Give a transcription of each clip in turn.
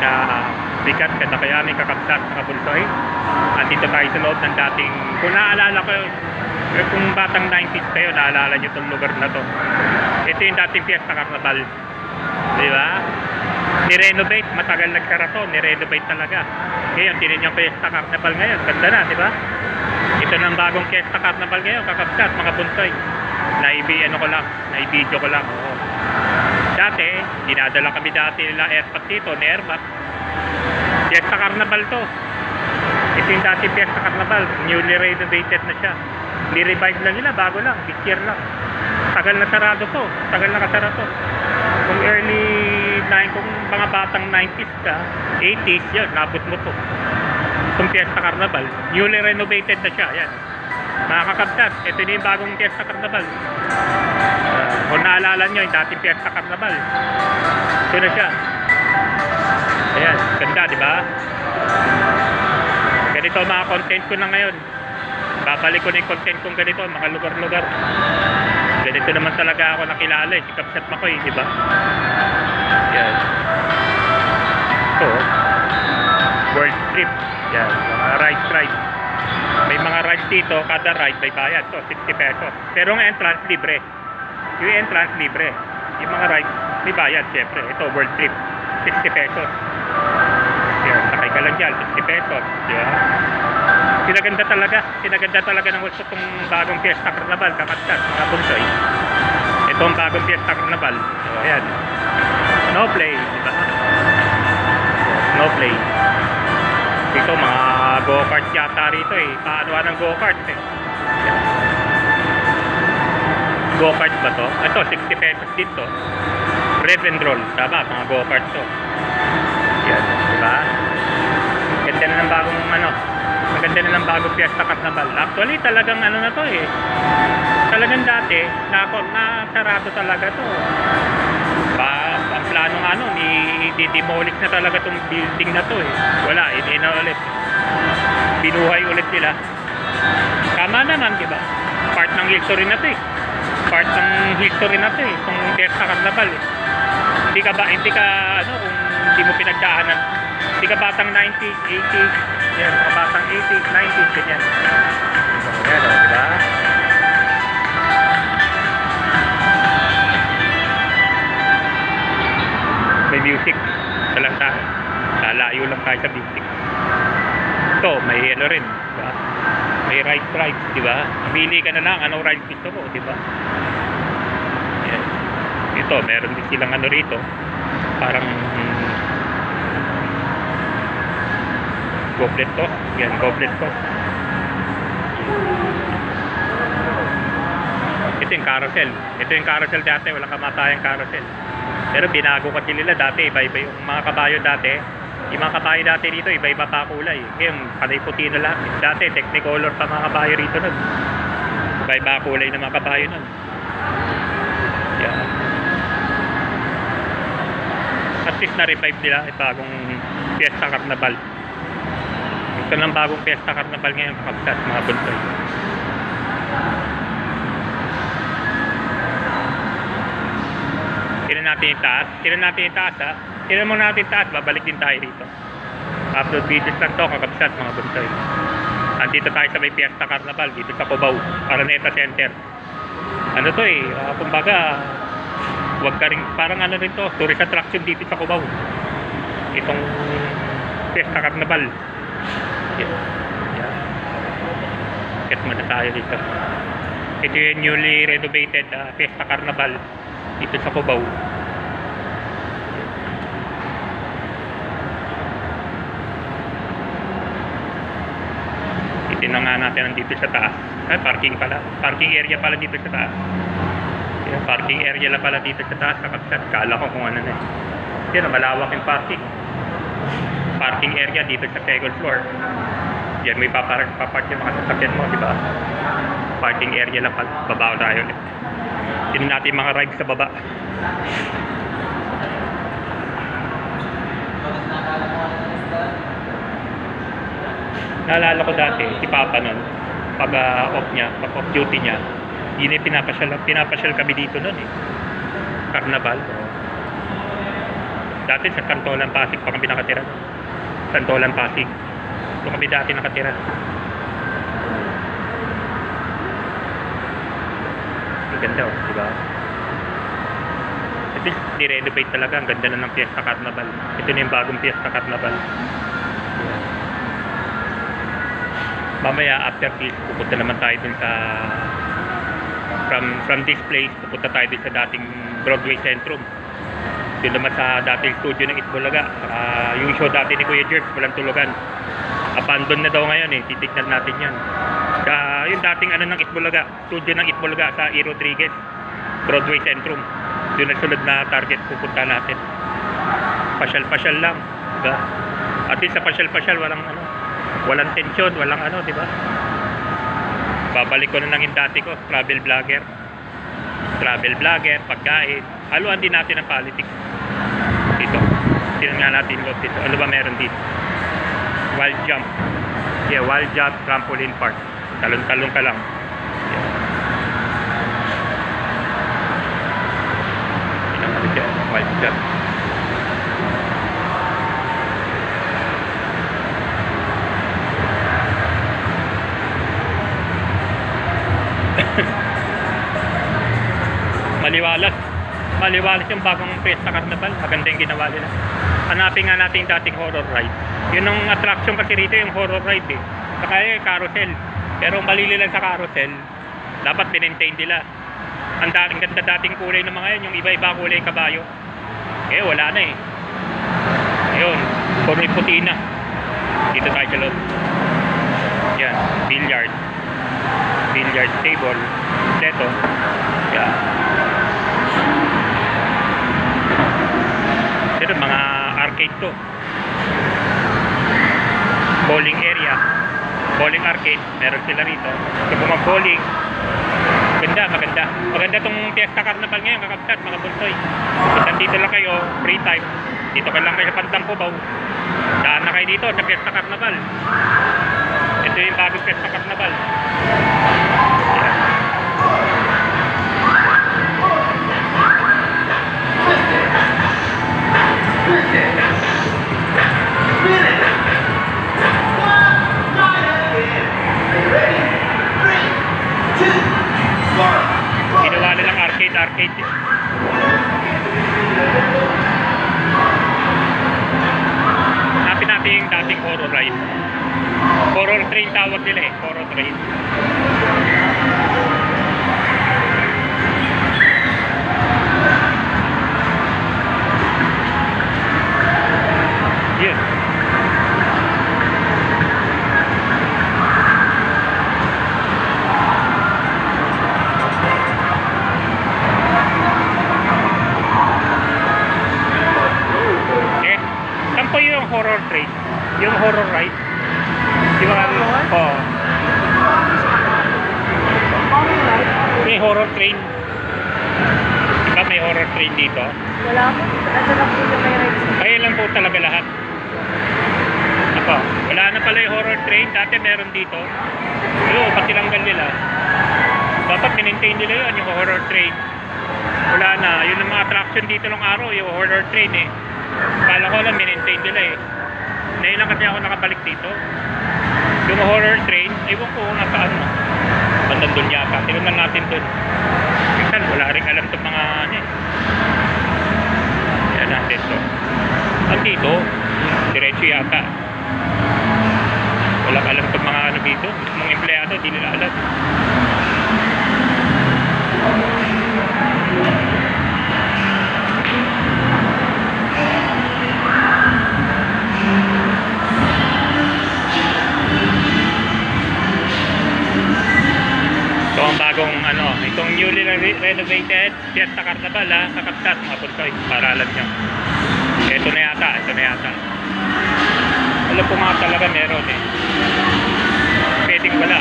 na bigat kada kaya may kakabsat sa kabulsoy. At dito tayo sa loob ng dating, kung naalala ko, kung batang 90s kayo, naalala nyo itong lugar na to. Ito yung dating Fiesta Carnaval. Di ba? Ni-renovate, matagal nagsara to, ni-renovate talaga. Ngayon, tinin yung Fiesta Carnival ngayon. Ganda na, di ba? Ito ng bagong Fiesta Carnival ngayon, kakabsat, mga bunsoy. Naibi, ano ko lang, naibidyo ko lang. Oo. Dati, dinadala kami dati nila airpack dito, ni airpack. Fiesta Carnival to. Ito yung dati Fiesta Carnival, newly renovated na siya. Ni-revive lang nila, bago lang, this year lang. Tagal na sarado to, tagal na kasara to. Kung early 9, kung mga batang 90s ka, 80s, yan, nabot mo to. Itong Fiesta Carnival, newly renovated na siya, yan. Mga kakabsat, ito na yung bagong Fiesta Carnival. Kung naalala nyo, yung dating Fiesta Carnival. Ito na siya. Ayan, ganda, di ba? Ganito mga content ko na ngayon. Babalik ko na yung content kong ganito, mga lugar-lugar. Ganito naman talaga ako nakilala eh, si Kapsat Makoy, di ba? Yan. Ito, world trip. Yan, mga rides, rides. May mga rides dito, kada ride may bayad. So, 60 pesos. Pero ang entrance, libre. Yung entrance, libre. Yung mga rides, may bayad, syempre. Ito, world trip. 60 pesos. Yan, sakay ka lang dyan, 60 pesos. Ba? Pinaganda talaga. Pinaganda talaga ng gusto itong bagong Fiesta Carnival, kapatid, mga bunsoy. Ito ang bagong Fiesta Carnival. So, ayan. No play, di ba? No play. Dito, mga go-kart yata rito eh. Paano ng go-kart eh. Go-kart ba to? Ito, 60 pesos dito. Rev and roll. Tama, mga go-kart to. Yan, di ba? Ganda na ng bagong ano, ang ganda na ng bagong Fiesta Carnival. Actually, talagang ano na to eh. Talagang dati, na, nasarado talaga to. Ba, ang plano nga nun, i-demolish na talaga tong building na to eh. Wala, hindi na ulit. Binuhay ulit sila. Tama naman, di ba? Part ng history na to eh. Part ng history na to eh. Itong Fiesta Carnival eh. Hindi ka ba, hindi ka, ano, kung hindi mo pinagdaanan, hindi ka batang 90s, 80s, yan, mga batang 80s, 90s, ganyan. So, yan, o, di ba? May music. Talang tayo. Lalayo lang tayo sa music. Ito, may ano rin? May ride ride, di ba? Pili ka na lang, anong ride gusto mo, di ba? Ito, meron din silang ano rito. Parang mm, goblet to. Yan, goblet to. Ito yung carousel. Ito yung carousel dati. Walang kamatayang carousel. Pero binago kasi nila dati. Iba-iba yung mga kabayo dati. Yung mga kabayo dati rito, iba-iba pa kulay. Ngayon, panay puti na lang. Dati, technicolor pa mga kabayo rito nun. Iba-iba kulay ng mga kabayo nun. Yan. At least na-revive nila yung bagong Fiesta Carnival. Ito ng bagong Fiesta Carnival ngayon, kapsat mga bunsoy. Tinan natin yung taas. Tinan natin yung taas ha. Tinan mo natin taas, babalik din tayo rito. Upload videos lang to, kakapsat mga bunsoy. Andito tayo sa may Fiesta Carnival, dito sa Cubao, Araneta Center. Ano to eh, ah, kumbaga, wag ka rin, parang ano rin to, tourist attraction dito sa Cubao. Itong Fiesta Carnival. Yan. Yan. Get mo na tayo dito. Ito yung newly renovated ah, Fiesta Carnival dito sa Cubao. Titignan nga natin ang dito sa taas. Ay, parking pala. Parking area pala dito sa taas. Yan, parking area lang pala dito sa taas. Nakapsat. Kala ko kung ano na eh. Yan, malawak yung parking. Parking area dito sa second floor. Yan, may papark, papark yung mga sasakyan mo, di ba? Parking area lang pala. Baba tayo ulit. Tingnan natin mga rides sa baba. Naalala ko dati, si Papa nun, pag ah, off niya, pag off duty niya, yun yung pinapasyal, pinapasyal kami dito nun eh. Carnival. Dati sa Santolan Pasig pa kami nakatira. Santolan Pasig. Doon kami dati nakatira. Ang ganda oh, di ba? Least, ni-renovate talaga. Ang ganda na ng Fiesta Carnival. Ito na yung bagong Fiesta Carnival. Mamaya, after this, pupunta naman tayo dun sa... From, from this place, pupunta tayo dun sa dating Broadway Centrum. Doon naman sa dating studio ng Itbulaga. Ah, yung show dati ni Kuya Jerks, walang tulugan. Abandon na daw ngayon eh. Titignan natin yan. Sa, yung dating ano ng Itbulaga, studio ng Itbulaga sa E. Rodriguez, Broadway Centrum. Doon na sunod na target pupunta natin. Pasyal-pasyal lang. Diba? At sa pasyal-pasyal, walang ano, walang tensyon, walang ano, di ba? Babalik ko na lang yung dati ko, travel vlogger. Travel vlogger, pagkain. Haluan din natin ang politics. Dito. Tingnan nga natin ko dito. Ano ba meron dito? Wild jump. Yeah, wild jump trampoline park. Talon-talon ka lang. Yeah. Wild jump. Maliwalas yung bagong Fiesta Carnival maganda yung ginawa nila. Hanapin nga natin yung dating horror ride. Yun ang attraction kasi rito yung horror ride eh. Saka eh carousel. Pero malili lang sa carousel dapat binentain nila. Ang dating ganda dating kulay ng mga yun yung iba iba kulay kabayo. Eh wala na eh. Ayun puro puti na. Dito tayo sa loob. Yan billiard. Billiard table. Ito mga arcade to. Bowling area. Bowling arcade. Meron sila rito. Kung mga bowling. Maganda, maganda. Maganda tong Fiesta Carnival ngayon, kakabsat, mga bunsoy. Kung nandito lang kayo, free time. Dito ka lang kayo sa Pantang Cubao. Daan na kayo dito sa Fiesta Carnival. Ito yung bagong Fiesta Carnival. Yan. Arcade, eh. Hanapin natin yung dating horror ride. Horror train tawag nila eh, horror train. Di ba? Oo. Oh. May horror train. Di ba may horror train dito? Wala po. Ano lang po yung may rights. Kaya lang po talaga lahat. Ako, wala na pala yung horror train. Dati meron dito. Ayun, pag tinanggal nila. Dapat minmaintain nila yun, yung horror train. Wala na. Yun ang mga attraction dito ng araw, yung horror train eh. Kala ko lang minmaintain nila eh. Ngayon lang kasi ako nakabalik dito. Yung horror train, ewan ko kung nasaan na. Bandang doon yata. Tingnan natin doon. Minsan, wala rin alam itong mga ano eh. Yan natin to. At dito, diretso yata. Wala alam itong mga ano dito. Mismong empleyado, di nila alam. Itong newly re- renovated Fiesta Carnival ha, kakapsat mga puntoy, para alam nyo. Ito na yata, ito na yata. Alam ko nga talaga meron eh. Pwedeng wala.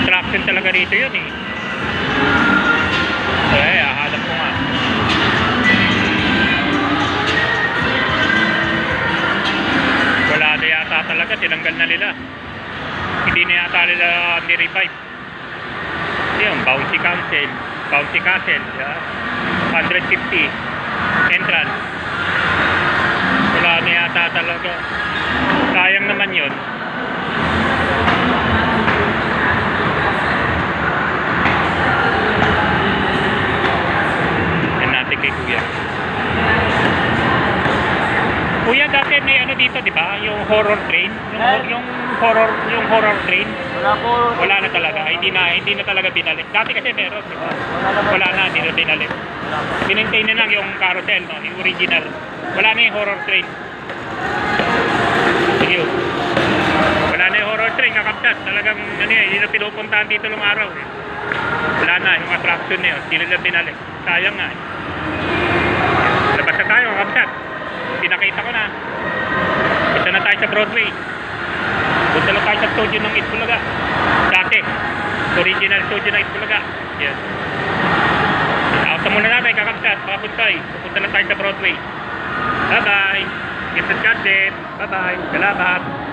Attraction talaga rito yun eh. Eh, hahanap ko nga. Wala na talaga, tinanggal na nila. Hindi na yata nila ni-revive yun, Bounty Council, Bounty Castle, yeah? 150 entrance. Wala na yata talaga. Sayang naman yun. Yan natin kay Kuya. Kuya, dati may ano dito, di ba? Yung horror train. Yung, yung horror, yung horror train. Wala po. Wala na talaga. Hindi na hindi na talaga binalik. Dati kasi meron? Wala na, hindi na binalik. Pinintay na lang yung carousel, no? Yung original. Wala na yung horror train. Sige. oh. Wala na yung horror train, kakapsat. Talagang, ano yan, hindi na pinupuntahan dito ng araw. Eh. Wala na, yung attraction na yun. Hindi na binalik. Sayang nga. Eh. Labas na tayo, kakapsat. Pinakita ko na. Punta na tayo sa Broadway. Punta na tayo sa studio ng Itbulaga. Dati. Original studio ng Itbulaga. Yes. Ako muna natin, kakapsat, mga puntay. Pupunta na tayo sa Broadway. Bye-bye. Get the chat din. Bye-bye. Salamat.